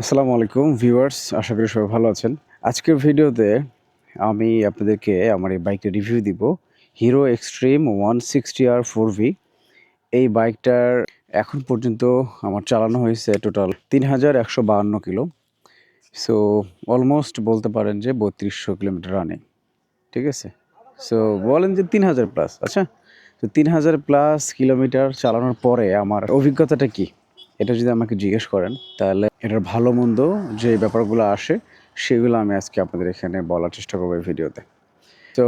আসসালামু আলাইকুম, ভিউয়ার্স, আশা করি সবাই ভালো আছেন। আজকের ভিডিওতে আমি আপনাদেরকে আমার এই বাইকের রিভিউ দিব। Hero Xtreme one sixty R four V. এই বাইকটার এখন পর্যন্ত আমার চালানো হয়েছে টোটাল তিন হাজার একশো বাহান্ন কিলো। সো, অলমোস্ট বলতে পারেন যে বত্রিশশো কিলোমিটার রানিং। ঠিক আছে? সো, বলেন যে তিন হাজার প্লাস আচ্ছা? তো তিন হাজার প্লাস কিলোমিটার চালানোর পরে আমার অভিজ্ঞতাটা কি? এটা যদি আমাকে জিজ্ঞেস করেন, তাহলে এটার ভালো মন্দ যে ব্যাপারগুলো আসে, সেগুলো আমি আজকে আপনাদের এখানে বলার চেষ্টা করব এই ভিডিওতে। তো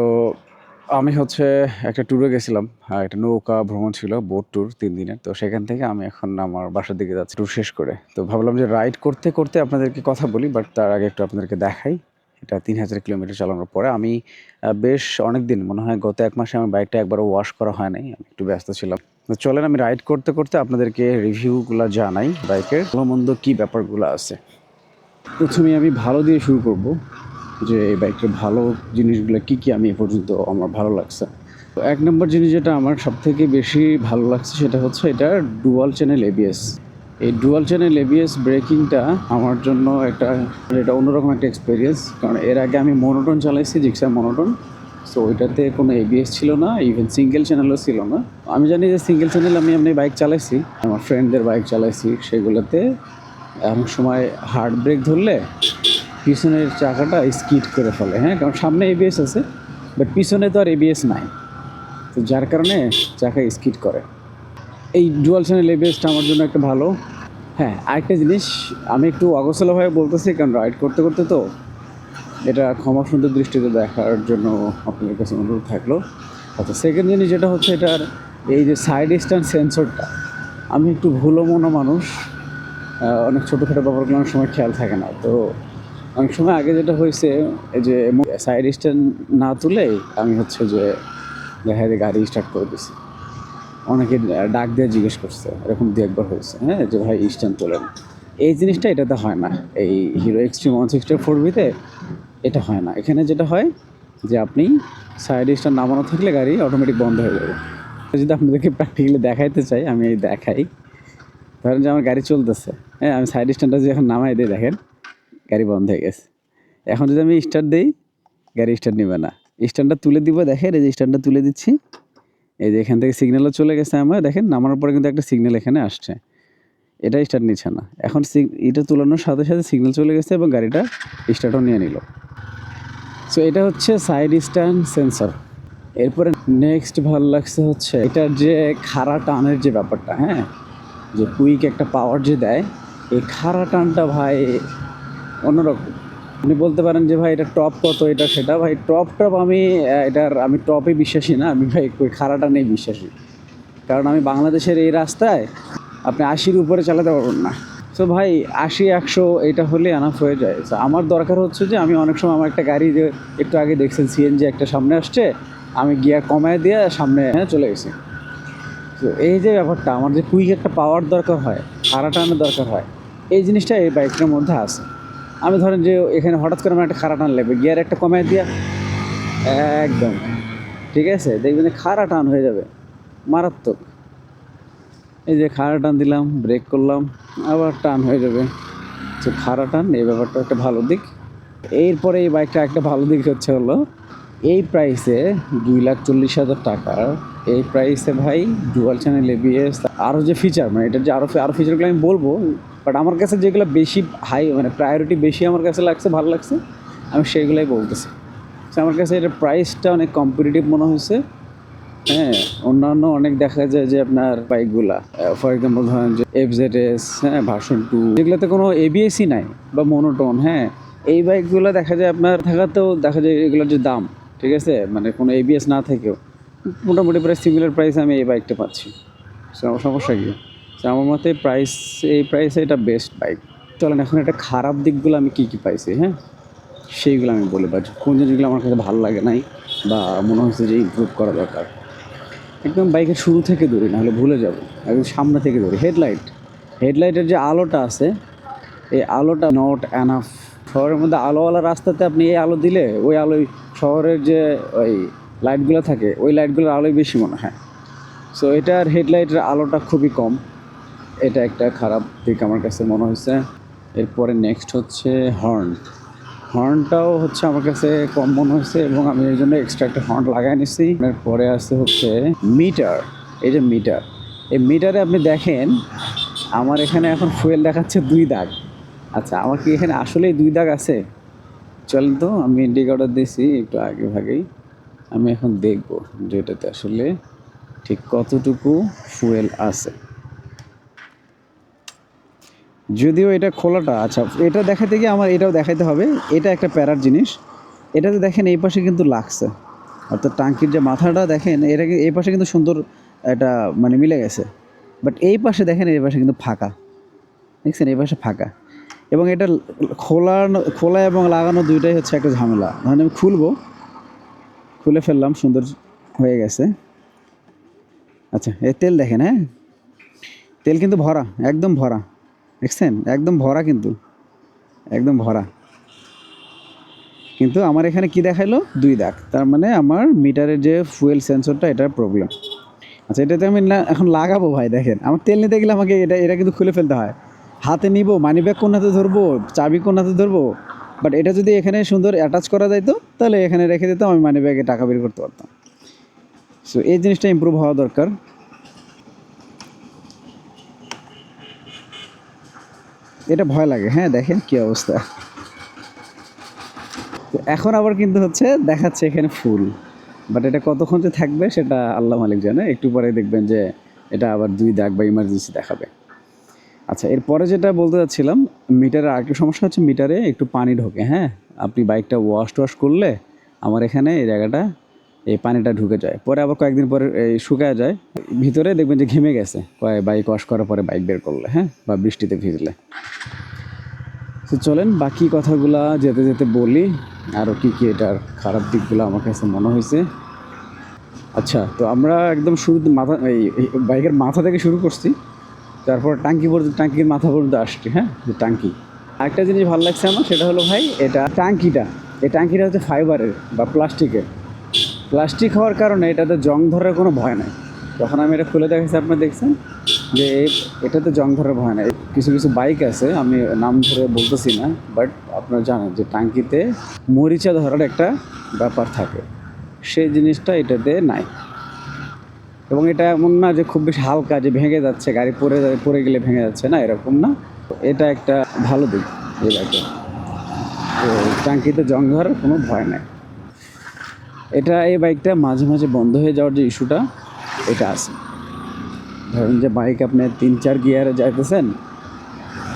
আমি হচ্ছে একটা ট্যুরে গেছিলাম একটা নৌকা ভ্রমণ ছিল বোট ট্যুর তিন দিনের। তো সেখান থেকে আমি এখন আমার বাসার দিকে যাচ্ছি ট্যুর শেষ করে। তো ভাবলাম যে রাইড করতে করতে আপনাদেরকে কথা বলি বাট তার আগে একটু আপনাদেরকে দেখাই। এটা তিন হাজার কিলোমিটার চালানোর পরে আমি বেশ অনেক দিন মনে হয় গত এক মাসে আমার বাইকটা একবারও ওয়াশ করা হয় নাই, আমি একটু ব্যস্ত ছিলাম। চলেন আমি রাইড করতে করতে আপনাদেরকে রিভিউগুলো জানাই বাইকের। ভালো মন্দ কী ব্যাপারগুলো আছে? প্রথমে আমি ভালো দিয়ে শুরু করব যে এই বাইকের ভালো জিনিসগুলো কি কি আমি এ পর্যন্ত আমার ভালো লাগছে। তো এক নম্বর জিনিস যেটা আমার সব থেকে বেশি ভালো লাগছে সেটা হচ্ছে এটা ডুয়াল চ্যানেল এবিএস এই ডুয়াল চ্যানেল এবিএস ব্রেকিংটা আমার জন্য একটা, এটা অন্যরকম একটা এক্সপিরিয়েন্স কারণ এর আগে আমি মনোটন চালাইছি জিক্সার মনোটন সো ওইটাতে কোনো এবিএস ছিল না ইভেন সিঙ্গেল চ্যানেলও ছিল না। আমি জানি যে সিঙ্গেল চ্যানেল আমি এমনি বাইক চালাইছি। আমার ফ্রেন্ডদের বাইক চালাইছি সেগুলোতে। অনেক সময় হার্ড ব্রেক ধরলে পিছনের চাকাটা স্কিড করে ফেলে। হ্যাঁ কারণ সামনে এবিএস আছে বাট পিছনে তো আর এবিএস নাই। তো যার কারণে চাকা স্কিড করে। এই ডুয়াল চ্যানেল এবিএসটা আমার জন্য একটা ভালো। হ্যাঁ আরেকটা জিনিস, আমি একটু অগোছালোভাবে বলতেছি, কারণ রাইড করতে করতে তো এটা ক্ষমা সুন্দর দৃষ্টিতে দেখার জন্য আপনাদের কাছে অনুরোধ থাকল। আচ্ছা সেকেন্ড জিনিস যেটা হচ্ছে এটার, এই যে সাইড স্ট্যান্ড সেন্সরটা আমি একটু ভুলো মনো মানুষ অনেক ছোটোখাটো ব্যাপারগুলো অনেক সময় খেয়াল থাকে না। তো অনেক সময় আগে যেটা হয়েছে, এই যে সাইড স্ট্যান্ড না তুলেই আমি হচ্ছে যে দেখা যায় গাড়ি স্টার্ট করে দিছি। অনেকে ডাক দিয়ে জিজ্ঞেস করছে, এরকম দু একবার হয়েছে হ্যাঁ? যে ভাই স্ট্যান্ড তোলেন। এই জিনিসটা এটাতে হয় না। এই Hero Xtreme one sixty four বিতে এটা হয় না। এখানে যেটা হয় যে আপনি সাইড স্ট্যান্ড নামানো থাকলে গাড়ি অটোমেটিক বন্ধ হয়ে যাবে। যদি আপনাদেরকে প্র্যাকটিক্যালি দেখাইতে চাই, আমি এই দেখাই। ধরেন যে আমার গাড়ি চলতেছে হ্যাঁ আমি সাইড স্ট্যান্ডটা যে এখন নামাই দিই, দেখেন, গাড়ি বন্ধ হয়ে গেছে। এখন যদি আমি স্টার্ট দিই, গাড়ি স্টার্ট নেবে না। স্ট্যান্ডটা তুলে দিব, দেখেন, এই যে স্ট্যান্ডটা তুলে দিচ্ছি। এই যে এখান থেকে সিগন্যালও চলে গেছে আমার, দেখেন, নামানোর পরে কিন্তু একটা সিগন্যাল এখানে আসছে। এটা স্টার্ট নিচ্ছে না। এখন এটা তুলানোর সাথে সাথে সিগন্যাল চলে গেছে এবং গাড়িটা স্টার্টও নিয়ে নিল। সো এটা হচ্ছে সাইড স্ট্যান্ড সেন্সর এরপরে নেক্সট ভালো লাগছে হচ্ছে এটার যে খাড়া টানের যে ব্যাপারটা হ্যাঁ? যে কুইক একটা পাওয়ার যে দেয়, এই খাড়া টানটা ভাই অন্যরকম। আপনি বলতে পারেন যে ভাই এটা টপ কত, এটা সেটা ভাই টপ টপ আমি এটার আমি টপে বিশ্বাসী না, আমি ভাই খাড়াটা নেই বিশ্বাসী। কারণ আমি বাংলাদেশের এই রাস্তায় আপনি আশির উপরে চালাতে পারবেন না। তো ভাই, আশি, একশো, এটা হলে আনাফ হয়ে যায়। তো আমার দরকার হচ্ছে যে, আমি অনেক সময় আমার একটা গাড়ি যে, একটু আগে দেখছেন সিএনজি একটা সামনে আসছে, আমি গিয়ার কমায় দিয়ে সামনে চলে গেছি। তো এই যে ব্যাপারটা, আমার যে কুইক একটা পাওয়ার দরকার হয়, খাড়া টানের দরকার হয়, এই জিনিসটা এই বাইকটার মধ্যে আছে। আমি ধরেন যে, এখানে হঠাৎ করে আমার একটা খাড়া টান লাগবে, গিয়ার একটা কমায় দিয়া, একদম, ঠিক আছে? দেখবেন খাড়া টান হয়ে যাবে, মারাত্মক। এই যে খাড়া টান দিলাম ব্রেক করলাম, আবার টান হয়ে যাবে। তো খাড়া টান, এই ব্যাপারটা একটা ভালো দিক। এরপরে এই বাইকটা একটা ভালো দিক হচ্ছে হলো, এই প্রাইসে দুই লাখ চল্লিশ হাজার টাকার এই প্রাইসে ভাই ডুয়াল চ্যানেল এবিএস আরও যে ফিচার মানে এটার যে আরও আরও ফিচারগুলো আমি বলব বাট আমার কাছে যেগুলো বেশি হাই মানে প্রায়োরিটি বেশি আমার কাছে লাগছে, ভালো লাগছে, আমি সেইগুলোই বলতেছি। আমার কাছে এটার প্রাইসটা অনেক কম্পিটিটিভ মনে হয়েছে। হ্যাঁ অন্যান্য অনেক দেখা যায় যে আপনার বাইকগুলা ফর এক্সাম্পল ধরেন যে এফ জেড এস হ্যাঁ ভার্সন টু এগুলোতে কোনো এবিএসই নাই বা মনোটোন হ্যাঁ এই বাইকগুলো দেখা যায় আপনার থাকাতেও দেখা যায় এগুলোর যে দাম, ঠিক আছে মানে কোনো এবিএস না থেকেও, মোটামুটি প্রায় সিমিলার প্রাইস আমি এই বাইকটা পাচ্ছি। সমস্যা কি? আমার মতে প্রাইস এই প্রাইসে এটা বেস্ট বাইক চলেন, এখন একটা খারাপ দিকগুলো আমি কী কী পাইছি হ্যাঁ? সেইগুলো আমি বলে পাচ্ছি কোন জিনিসগুলো আমার কাছে ভালো লাগে নাই, বা মনে হচ্ছে যে ইমপ্রুভ করা দরকার। একদম বাইকের শুরু থেকে ধরি, নাহলে ভুলে যাব। একদম সামনে থেকে ধরি। হেডলাইট। হেডলাইটের যে আলোটা আছে, এই আলোটা নট অ্যানাফ শহরের মধ্যে আলোওয়ালা রাস্তাতে আপনি এই আলো দিলে, ওই আলোয় শহরের যে ওই লাইটগুলো থাকে, ওই লাইটগুলোর আলোই বেশি মনে হয়। সো এটার হেডলাইটের আলোটা খুবই কম। এটা একটা খারাপ দিক আমার কাছে মনে হয়েছে। এরপরে নেক্সট হচ্ছে হর্ন হর্নটাও হচ্ছে আমার কাছে কম মনে হয়েছে এবং আমি এর জন্য এক্সট্রা একটা হর্ন লাগাই নিছি। এরপরে আছে হচ্ছে মিটার। এই যে মিটার। এই মিটারে আপনি দেখেন, আমার এখানে এখন ফুয়েল দেখাচ্ছে দুই দাগ। আচ্ছা আমার কি এখানে আসলেই দুই দাগ আছে? চলেন তো, আমি ইন্ডিকেটর দিয়েছি একটু আগে ভাগেই। আমি এখন দেখব যে এটাতে আসলে ঠিক কতটুকু ফুয়েল আছে। যদিও এটা খোলাটা আচ্ছা এটা দেখাতে গিয়ে আমার এটাও দেখাইতে হবে। এটা একটা প্যারার জিনিস। এটাতে দেখেন এই পাশে কিন্তু লাগছে। অর্থাৎ টাঙ্কির যে মাথাটা দেখেন, এটা এই পাশে কিন্তু সুন্দর এটা মানে মিলে গেছে। বাট এই পাশে দেখেন, এই পাশে কিন্তু ফাঁকা। দেখছেন? এই পাশে ফাঁকা। এবং এটা খোলা খোলা এবং লাগানো দুইটাই হচ্ছে একটা ঝামেলা। ধরেন আমি খুলবো, খুলে ফেললাম, সুন্দর হয়ে গেছে। আচ্ছা এ তেল দেখেন হ্যাঁ? তেল কিন্তু ভরা, একদম ভরা। দেখছেন? একদম ভরা কিন্তু। একদম ভরা। কিন্তু আমার এখানে কি দেখাইলো? দুই দাগ। তার মানে আমার মিটারের যে ফুয়েল সেন্সরটা এটার প্রবলেম আচ্ছা এটাতে আমি না, এখন লাগাবো ভাই, দেখেন। আমার তেল নিতে গেলে আমাকে এটা এটা কিন্তু খুলে ফেলতে হয়। হাতে নিব মানি ব্যাগ কোন হাতে ধরবো, চাবি কোন হাতে ধরবো? বাট এটা যদি এখানে সুন্দর অ্যাটাচ করা যাইতো, তাহলে এখানে রেখে দিতাম, আমি মানি ব্যাগে টাকা বের করতে পারতাম। সো এই জিনিসটা ইমপ্রুভ হওয়া দরকার। এটা ভয় লাগে। হ্যাঁ দেখেন কি অবস্থা। এখন আবার কিন্তু হচ্ছে দেখাচ্ছে এখানে ফুল। বাট এটা কতক্ষণ যে থাকবে সেটা আল্লাহ মালিক জানে। একটু পরে দেখবেন যে এটা আবার দুই দাগ বা ইমার্জেন্সি দেখাবে। আচ্ছা এরপরে যেটা বলতে চাচ্ছিলাম মিটারে আরেকটু সমস্যা হচ্ছে মিটারে একটু পানি ঢোকে। হ্যাঁ আপনি বাইকটা ওয়াশ টোয়াশ করলে আমার এখানে এই জায়গাটা এই পানিটা ঢুকে যায়। পরে আবার কয়েকদিন পরে এই শুকায় যায়। ভিতরে দেখবেন যে ঘেমে গেছে। কয় বাইক ওয়াশ করার পরে বাইক বের করলে হ্যাঁ? বা বৃষ্টিতে ভিজলে। তো চলেন, বাকি কথাগুলা যেতে যেতে বলি। আরও কি কি এটার খারাপ দিকগুলো আমার কাছে মনে হয়েছে। আচ্ছা তো আমরা একদম শুরুতে মাথা, এই এই বাইকের মাথা থেকে শুরু করছি। তারপর টাঙ্কি পর্যন্ত, টাঙ্কির মাথা পর্যন্ত আসছি হ্যাঁ? যে টাঙ্কি। আরেকটা জিনিস ভালো লাগছে আমার, সেটা হলো ভাই, এটা টাঙ্কিটা। এই টাঙ্কিটা হচ্ছে ফাইবারের বা প্লাস্টিকের। প্লাস্টিক হওয়ার কারণে এটাতে জং ধরার কোনো ভয় নাই। যখন আমি এটা খুলে দেখেছি আপনারা দেখছেন? যে এটাতে জং ধরার ভয় নাই। কিছু কিছু বাইক আছে, আমি নাম ধরে বলতেছি না, বাট আপনারা জানেন যে টাঙ্কিতে মরিচা ধরার একটা ব্যাপার থাকে। সেই জিনিসটা এটাতে নাই। এবং এটা এমন না যে খুব বেশি হালকা যে ভেঙে যাচ্ছে, গাড়ি যা- পড়ে গেলে ভেঙে যাচ্ছে, না, এরকম না। এটা একটা ভালো দিক, এই তো টাঙ্কিতে জং ধরার কোনো ভয় নাই। এটা এই বাইকটা মাঝে মাঝে বন্ধ হয়ে যাওয়ার যে ইস্যুটা, এটা আছে। ধরেন যে বাইক আপনি তিন, চার গিয়ারে যাইতেছেন,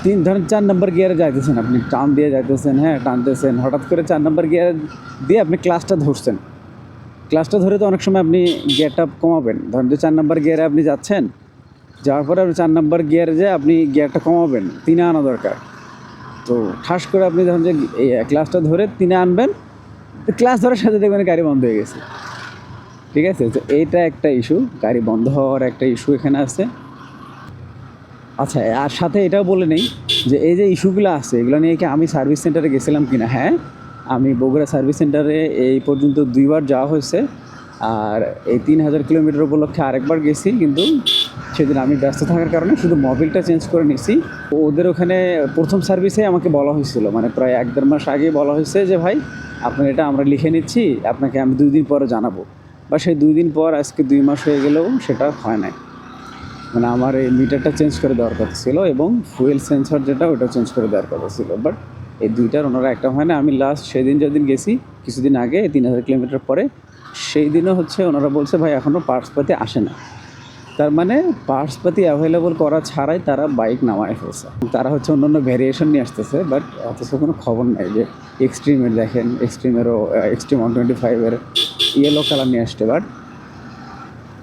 তিন, ধরেন চার নম্বর গিয়ারে যাইতেছেন, আপনি টান দিয়ে যাইতেছেন হ্যাঁ টানতেছেন, হঠাৎ করে চার নম্বর গিয়ার দিয়ে আপনি ক্লাসটা ধরছেন। ক্লাসটা ধরে তো অনেক সময় আপনি গিয়ারটা কমাবেন। ধরেন যে চার নম্বর গিয়ারে আপনি যাচ্ছেন, যাওয়ার পরে আপনি চার নম্বর গিয়ারে যে আপনি গিয়ারটা কমাবেন, তিনে আনা দরকার। তো ঠাস করে আপনি যখন যে ক্লাসটা ধরে তিনে আনবেন ক্লাস ধরার সাথে দেখবেন গাড়ি বন্ধ হয়ে গেছে। ঠিক আছে? তো এইটা একটা ইস্যু গাড়ি বন্ধ হওয়ার একটা ইস্যু এখানে আছে। আচ্ছা আর সাথে এটাও বলে নেই যে এই যে ইস্যুগুলো আছে, এগুলো নিয়ে কি আমি সার্ভিস সেন্টারে গেছিলাম কিনা? হ্যাঁ আমি বগুড়া সার্ভিস সেন্টারে এই পর্যন্ত দুইবার যাওয়া হয়েছে। আর এই তিন হাজার কিলোমিটার উপলক্ষে আরেকবার গেছি, কিন্তু সেদিন আমি ব্যস্ত থাকার কারণে শুধু মোবিলটা চেঞ্জ করে নিছি ওদের ওখানে প্রথম সার্ভিসে আমাকে বলা হয়েছিল মানে প্রায় এক দেড় মাস আগেই বলা হয়েছে যে, ভাই আপনার এটা আমরা লিখে নিচ্ছি, আপনাকে আমি দুই দিন পরে জানাব। বা সেই দুই দিন পর আজকে দুই মাস হয়ে গেলেও সেটা হয় নাই। মানে আমার এই মিটারটা চেঞ্জ করে দেওয়ার কথা ছিল এবং ফুয়েল সেন্সর যেটা, ওটা চেঞ্জ করে দেওয়ার কথা ছিল। বাট এই দুইটার ওনারা একটা হয় না। আমি লাস্ট সেদিন যেদিন গেছি, কিছুদিন আগে, তিন হাজার কিলোমিটার পরে, সেই দিনও হচ্ছে ওনারা বলছে, ভাই এখনও পার্টসপাতি আসে না। তার মানে পার্টসপাতি অ্যাভেলেবল করা ছাড়াই তারা বাইক নামায় ফেলছে। তারা হচ্ছে অন্য অন্য ভ্যারিয়েশন নিয়ে আসতেছে বাট অথচ কোনো খবর নাই যে এক্সট্রিমের দেখেন এক্সট্রিমেরও এক্সট্রিম ওয়ান টোয়েন্টি ফাইভের ইয়েলো কালার নিয়ে আসছে বাট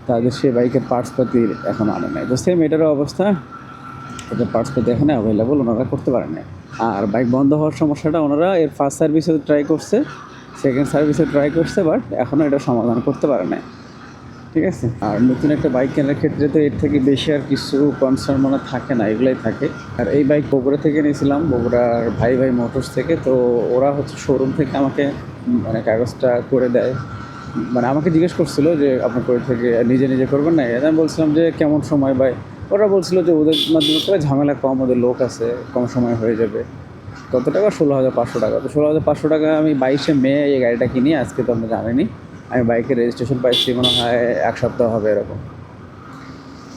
তাদের সে বাইকের পার্টসপাতির এখন আনে নাই। তো সেম এটারও অবস্থা ওদের পার্টসপাতি এখানে অ্যাভেলেবল ওনারা করতে পারেন না আর বাইক বন্ধ হওয়ার সমস্যাটা, ওনারা এর ফার্স্ট সার্ভিসে ট্রাই করছে সেকেন্ড সার্ভিসে ট্রাই করছে বাট এখনও এটা সমাধান করতে পারে না ঠিক আছে? আর নতুন একটা বাইক কেনার ক্ষেত্রে তো এর থেকে বেশি আর কিছু কনসার্ন মানে থাকে না, এগুলাই থাকে। আর এই বাইক বগুড়া থেকে নিয়েছিলাম বগুড়ার ভাই ভাই মোটরস থেকে, তো ওরা হচ্ছে শোরুম থেকে আমাকে মানে কাগজটা করে দেয়। মানে আমাকে জিজ্ঞেস করছিল যে, আপনার করে থেকে নিজে নিজে করবেন না? আমি বলছিলাম যে, কেমন সময় বা ওরা বলছিল যে, ওদের মাধ্যমে করে ঝামেলা কম, ওদের লোক আছে, কম সময় হয়ে যাবে। কত টাকা? ষোলো হাজার পাঁচশো টাকা। তো ষোলো হাজার পাঁচশো টাকা আমি বাইশে মে এই গাড়িটা কিনি, আজকে তো আমরা জানেনি আমি বাইকের রেজিস্ট্রেশন পাইছি, মনে হয় এক সপ্তাহ হবে এরকম।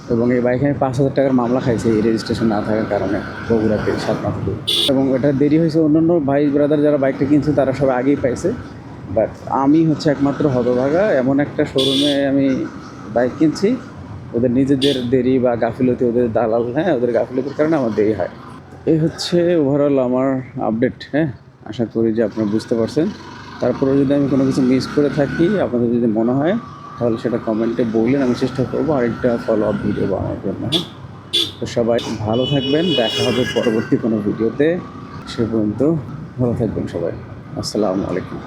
এবং এই বাইকে আমি পাঁচ হাজার টাকার মামলা খাইছি, এই রেজিস্ট্রেশন না থাকার কারণে বগুড়াতে সাত মাস ধরে। এবং এটা দেরি হয়েছে, অন্যান্য ভাই ব্রাদার যারা বাইকটা কিনছে, তারা সব আগেই পাইছে। বাট আমি হচ্ছে একমাত্র হতভাগা, এমন একটা শোরুমে আমি বাইক কিনছি। ওদের নিজেদের দেরি বা গাফিলতি, ওদের দালাল হ্যাঁ ওদের গাফিলতির কারণে আমার দেরি হয়। এই হচ্ছে ওভারঅল আমার আপডেট হ্যাঁ। আশা করি যে আপনারা বুঝতে পারছেন। তারপরে যদি আমি কোনো কিছু মিস করে থাকি, আপনাদের যদি মনে হয়, তাহলে সেটা কমেন্টে বললেন, আমি চেষ্টা করব আরেকটা ফলো আপ ভিডিও বানানোর জন্য হ্যাঁ? তো সবাই ভালো থাকবেন, দেখা হবে পরবর্তী কোনো ভিডিওতে সে পর্যন্ত ভালো থাকবেন সবাই। আসসালামু আলাইকুম।